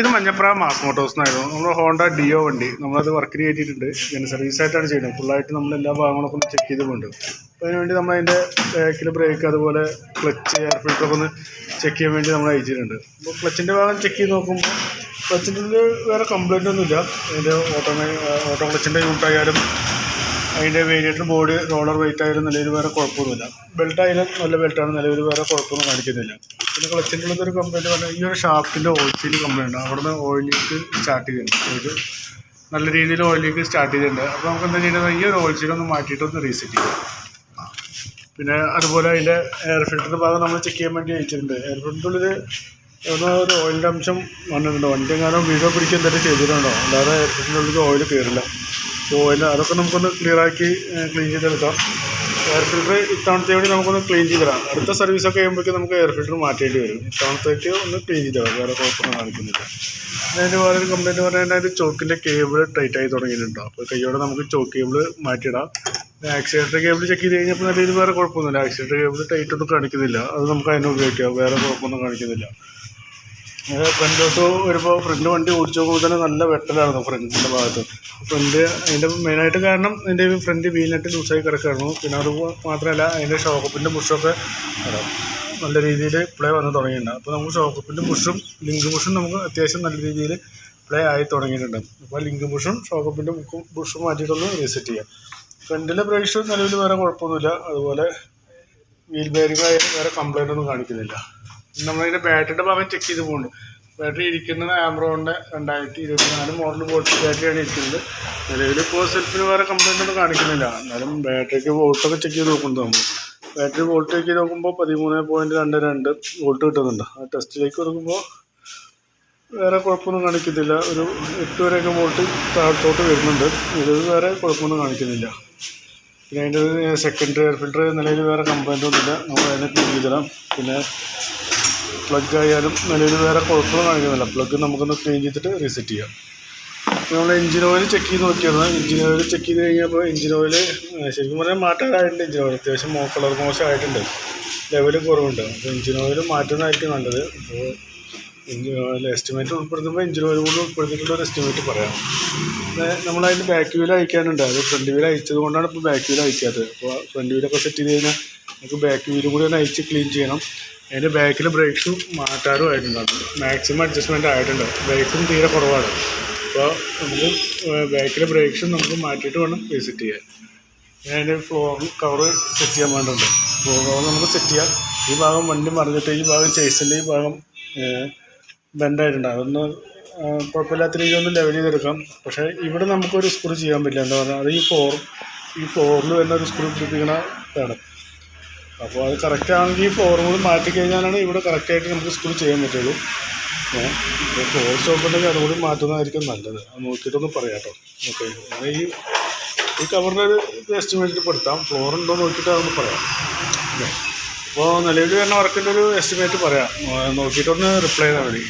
ഇത് Manjapra mass Motors എന്നായിരുന്നു നമ്മൾ ഹോണ്ട ഡിയോ വണ്ടി. നമ്മളത് വർക്കിന് കയറ്റിയിട്ടുണ്ട് പിന്നെ സർവീസ് ആയിട്ടാണ് ചെയ്യുന്നത്. ഫുള്ളായിട്ട് നമ്മൾ എല്ലാ ഭാഗങ്ങളൊക്കെ ഒന്ന് ചെക്ക് ചെയ്തിട്ടുണ്ട് അതിനുവേണ്ടി അതിന് വേണ്ടി നമ്മൾ അതിന്റെ ബാക്കിൽ ബ്രേക്ക് അതുപോലെ ക്ലച്ച് എയർ ഫിൽറ്ററൊക്കെ ഒന്ന് ചെക്ക് ചെയ്യാൻ വേണ്ടി നമ്മൾ അയച്ചിട്ടുണ്ട്. അപ്പോൾ ക്ലച്ചിന്റെ ഭാഗം ചെക്ക് ചെയ്ത് നോക്കുമ്പോൾ ക്ലച്ചിന്റെ വേറെ കംപ്ലൈന്റ് ഒന്നുമില്ല. അതിന്റെ ഓട്ടോ ഓട്ടോ ക്ലച്ചിന്റെ യൂണിറ്റ് അതിന്റെ വേരിയേറ്റർ ബോഡി റോളർ വെയിറ്റ് ആയാലും നിലവിൽ വേറെ കുഴപ്പമൊന്നുമില്ല. ബെൽറ്റ് ആയാലും നല്ല ബെൽറ്റാണ് നിലവിൽ വേറെ കുഴപ്പമൊന്നും കാണിക്കുന്നില്ല. പിന്നെ ക്ലച്ചിന്റെ ഒരു കംപ്ലൈന്റ് പറഞ്ഞാൽ ഈ ഒരു ഷാഫ്റ്റിന്റെ ഓയിൽ സീൽ കംപ്ലൈന്റ് ആണ് അവിടുന്ന് ഓയിലിക്ക് സ്റ്റാർട്ട് ചെയ്യുന്നുണ്ട്. ഒരു നല്ല രീതിയിൽ ഓയിലേക്ക് സ്റ്റാർട്ട് ചെയ്തിട്ടുണ്ട്. അപ്പോൾ നമുക്ക് എന്താ ചെയ്യുന്നത് ഈ ഒരു ഓയിൽ സീൽ ഒന്ന് മാറ്റിയിട്ട് ഒന്ന് റീസെറ്റ് ചെയ്യാം. പിന്നെ അതുപോലെ അതിന്റെ എയർ ഫിൽറ്ററിന്റെ ഭാഗം നമ്മൾ ചെക്ക് ചെയ്യാൻ വേണ്ടി അയച്ചിട്ടുണ്ട്. എയർ ഫിൽറ്ററിൽ ഒന്ന് ഒരു ഓയിലിന്റെ അംശം വന്നിട്ടുണ്ടോ. വണ്ടി എങ്ങാനും വീഡിയോ പിടിക്കുക എന്തെങ്കിലും ചെയ്തിട്ടുണ്ടോ? അല്ലാതെ എയർ ഉള്ളിൽ ഓയിൽ കയറില്ല ഓയിൽ അതൊക്കെ നമുക്കൊന്ന് ക്ലിയറാക്കി ക്ലീൻ ചെയ്തെടുക്കാം. എയർ ഫിൽറ്റർ ഇത്തവണത്തെ വേണ്ടി നമുക്കൊന്ന് ക്ലീൻ ചെയ്തിടാം. അടുത്ത സർവീസൊക്കെ ചെയ്യുമ്പോഴേക്കും നമുക്ക് എയർ ഫിൽറ്റർ മാറ്റേണ്ടി വരും. ഇത്തവണത്തേക്ക് ഒന്ന് ക്ലീൻ ചെയ്തിടാം വേറെ കുഴപ്പമൊന്നും കാണിക്കുന്നില്ല. അതിന്റെ വേറൊരു കംപ്ലൈന്റ് പറഞ്ഞാൽ അതിന്റെ ചോക്കിന്റെ കേബിൾ ടൈറ്റ് ആയി തുടങ്ങിയിട്ടുണ്ടോ? അപ്പോൾ കയ്യോടെ നമുക്ക് ചോക്ക് കേബിൾ മാറ്റിയിടാം. ആക്സിലേറ്റർ കേബിൾ ചെക്ക് ചെയ്ത് കഴിഞ്ഞപ്പോൾ നല്ല രീതിയിൽ വേറെ കുഴപ്പമൊന്നുമില്ല. ആക്സിലേറ്റർ കേബിൾ ടൈറ്റ് ഒന്നും കാണിക്കുന്നില്ല. അത് നമുക്ക് അതിനെ ഉപയോഗിക്കാം. വേറെ കുഴപ്പമൊന്നും കാണിക്കുന്നില്ല. ഫ്രണ്ടിലോട്ട് വരുമ്പോൾ ഫ്രണ്ട് വണ്ടി ഓടിച്ചു നോക്കുമ്പോൾ തന്നെ നല്ല വെട്ടലായിരുന്നു ഫ്രണ്ടിന്റെ ഭാഗത്ത്. ഫ്രണ്ട് അതിന്റെ മെയിനായിട്ട് കാരണം അതിന്റെ ഫ്രണ്ട് വീലിനായിട്ട് ലൂസായി കിടക്കുകയായിരുന്നു. പിന്നെ അത് മാത്രമല്ല അതിന്റെ ഷോക്കപ്പിന്റെ ബുഷൊക്കെ നല്ല രീതിയിൽ പ്ലേ വന്ന് തുടങ്ങിയിട്ടുണ്ട്. അപ്പോൾ നമുക്ക് ഷോക്കപ്പിന്റെ ബുഷും ലിങ്ക് ബുഷും നമുക്ക് അത്യാവശ്യം നല്ല രീതിയിൽ പ്ലേ ആയി തുടങ്ങിയിട്ടുണ്ട്. അപ്പോൾ ലിങ്ക് ബുഷും ഷോക്കപ്പിന്റെ ബുഷും മാറ്റിയിട്ടൊന്ന് റീസെറ്റ് ചെയ്യാം. ഫ്രണ്ടിലെ ബ്രേക്സ് നിലവിൽ വേറെ കുഴപ്പമൊന്നുമില്ല. അതുപോലെ വീൽ ബെയറിംഗ് വേറെ കംപ്ലൈന്റ് ഒന്നും കാണിക്കുന്നില്ല. നമ്മളതിന്റെ ബാറ്ററിയുടെ ഭാഗം ചെക്ക് ചെയ്ത് പോകുന്നുണ്ട് ബാറ്ററി ഇരിക്കുന്നത് ആംബ്രോണിന്റെ രണ്ടായിരത്തി ഇരുപത്തിനാല് മോഡൽ വോൾട്ട് ബാറ്ററിയാണ് ഇരിക്കുന്നത്. നിലവിൽ ഇപ്പോൾ സെൽഫിന് വേറെ കംപ്ലൈന്റ് ഒന്നും കാണിക്കുന്നില്ല. എന്നാലും ബാറ്ററിക്ക് വോൾട്ടൊക്കെ ചെക്ക് ചെയ്ത് നോക്കുന്നുണ്ട് നമ്മൾ. ബാറ്ററി വോൾട്ട് ചെക്ക് ചെയ്ത് നോക്കുമ്പോൾ പതിമൂന്ന് പോയിന്റ് രണ്ട് രണ്ട് വോൾട്ട് കിട്ടുന്നുണ്ട്. ആ ടെസ്റ്റിലേക്ക് കൊടുക്കുമ്പോൾ വേറെ കുഴപ്പമൊന്നും കാണിക്കുന്നില്ല. ഒരു എട്ട് വരെയൊക്കെ വോൾട്ട് താഴത്തോട്ട് വരുന്നുണ്ട്. ഇത് വേറെ കുഴപ്പമൊന്നും കാണിക്കുന്നില്ല. പിന്നെ അതിന്റെ സെക്കൻഡറി എയർ ഫിൽറ്റർ നിലയിൽ വേറെ കംപ്ലൈന്റ് ഒന്നുമില്ല. നമ്മൾ അതിനെ ക്ലീൻ ചെയ്തിടാം പിന്നെ പ്ലഗ് ആയാലും നിലവിൽ വേറെ കുഴപ്പമൊന്നും കാണിക്കുന്നില്ല. പ്ലഗ് നമുക്കൊന്ന് ക്ലീൻ ചെയ്തിട്ട് റീസെറ്റ് ചെയ്യാം. നമ്മൾ എഞ്ചിൻ ഓയിൽ ചെക്ക് ചെയ്ത് നോക്കിയായിരുന്നു. എഞ്ചിൻ ഓയിൽ ചെക്ക് ചെയ്ത് കഴിഞ്ഞപ്പോൾ എഞ്ചിൻ ഓയിൽ ശരിക്കും പറഞ്ഞാൽ മാറ്റാറായിട്ടുണ്ട് എഞ്ചിൻ ഓയിൽ അത്യാവശ്യം മോ കളർ മോശമായിട്ടുണ്ട് ലെവൽ കുറവുണ്ട്. അപ്പോൾ എഞ്ചിൻ ഓയിൽ മാറ്റുന്നതായിരിക്കും നല്ലത്. അപ്പോൾ എഞ്ചിൻ ഓയിൽ എസ്റ്റിമേറ്റ് ഉൾപ്പെടുത്തുമ്പോൾ എഞ്ചിൻ ഓയിൽ കൂടി ഉൾപ്പെടുത്തിയിട്ടുള്ള ഒരു എസ്റ്റിമേറ്റ് പറയാം. നമ്മൾ അതിന്റെ ബാക്ക് വീൽ അയക്കാനുണ്ട്. അത് ഫ്രണ്ട് വീൽ അയച്ചത് കൊണ്ടാണ് ഇപ്പോൾ ബാക്ക് വീൽ അയക്കാത്തത്. അപ്പോൾ ഫ്രണ്ട് വീലൊക്കെ സെറ്റ് ചെയ്ത് കഴിഞ്ഞാൽ നമുക്ക് ബാക്ക് വീലും കൂടി ഒന്ന് അയച്ച് ക്ലീൻ ചെയ്യണം. അതിന്റെ ബാക്കിൽ ബ്രേക്കും മാറ്റാറും ആയിട്ടുണ്ട്. മാക്സിമം അഡ്ജസ്റ്റ്മെന്റ് ആയിട്ടുണ്ട്. ബ്രേക്കും തീരെ കുറവാണ്. അപ്പോൾ നമുക്ക് ബാക്കിലെ ബ്രേക്സും നമുക്ക് മാറ്റിയിട്ട് വേണം വിസിറ്റ് ചെയ്യാൻ. അതിന്റെ ഫ്ലോർ കവർ സെറ്റ് ചെയ്യാൻ വേണ്ടിയുണ്ട് ഫ്ലോർ കവർ നമുക്ക് സെറ്റ് ചെയ്യാം. ഈ ഭാഗം വണ്ടി മറിഞ്ഞിട്ട് ഈ ഭാഗം ചേസിന്റെ ഈ ഭാഗം ബെൻഡായിട്ടുണ്ട് അതൊന്ന് കുഴപ്പമില്ലാത്ത രീതിയിൽ ഒന്ന് ലെവൽ ചെയ്തെടുക്കാം. പക്ഷേ ഇവിടെ നമുക്കൊരു സ്ക്രൂ ചെയ്യാൻ പറ്റില്ല. എന്താ പറഞ്ഞാൽ അത് ഈ ഫ്ലോർ ഈ ഫ്ലോറിൽ വരുന്ന ഒരു സ്ക്രൂ പിടിപ്പിക്കണ ഇതാണ് അപ്പോൾ അത് കറക്റ്റ് ആണെങ്കിൽ കൂടി മാറ്റി കഴിഞ്ഞാലാണ് ഇവിടെ കറക്റ്റായിട്ട് നമുക്ക് സ്കൂൾ ചെയ്യാൻ പറ്റുള്ളൂ. ഏഹ് ഫോർ സ്റ്റോപ്പ് ഉണ്ടെങ്കിൽ അതുകൂടി മാറ്റുന്നതായിരിക്കും നല്ലത്. നോക്കിയിട്ടൊന്ന് പറയാം കേട്ടോ. ഓക്കെ. അങ്ങനെ ഈ ഈ കവറിന്റെ ഒരു എസ്റ്റിമേറ്റ് പെടുത്താം. ഫ്ലോർ ഉണ്ടോ നോക്കിയിട്ട് അതൊന്ന് പറയാം. അപ്പോൾ നിലവിൽ വരുന്ന വർക്കിന്റെ ഒരു എസ്റ്റിമേറ്റ് പറയാം. നോക്കിയിട്ടൊന്ന് റിപ്ലൈ ചെയ്താൽ മതി.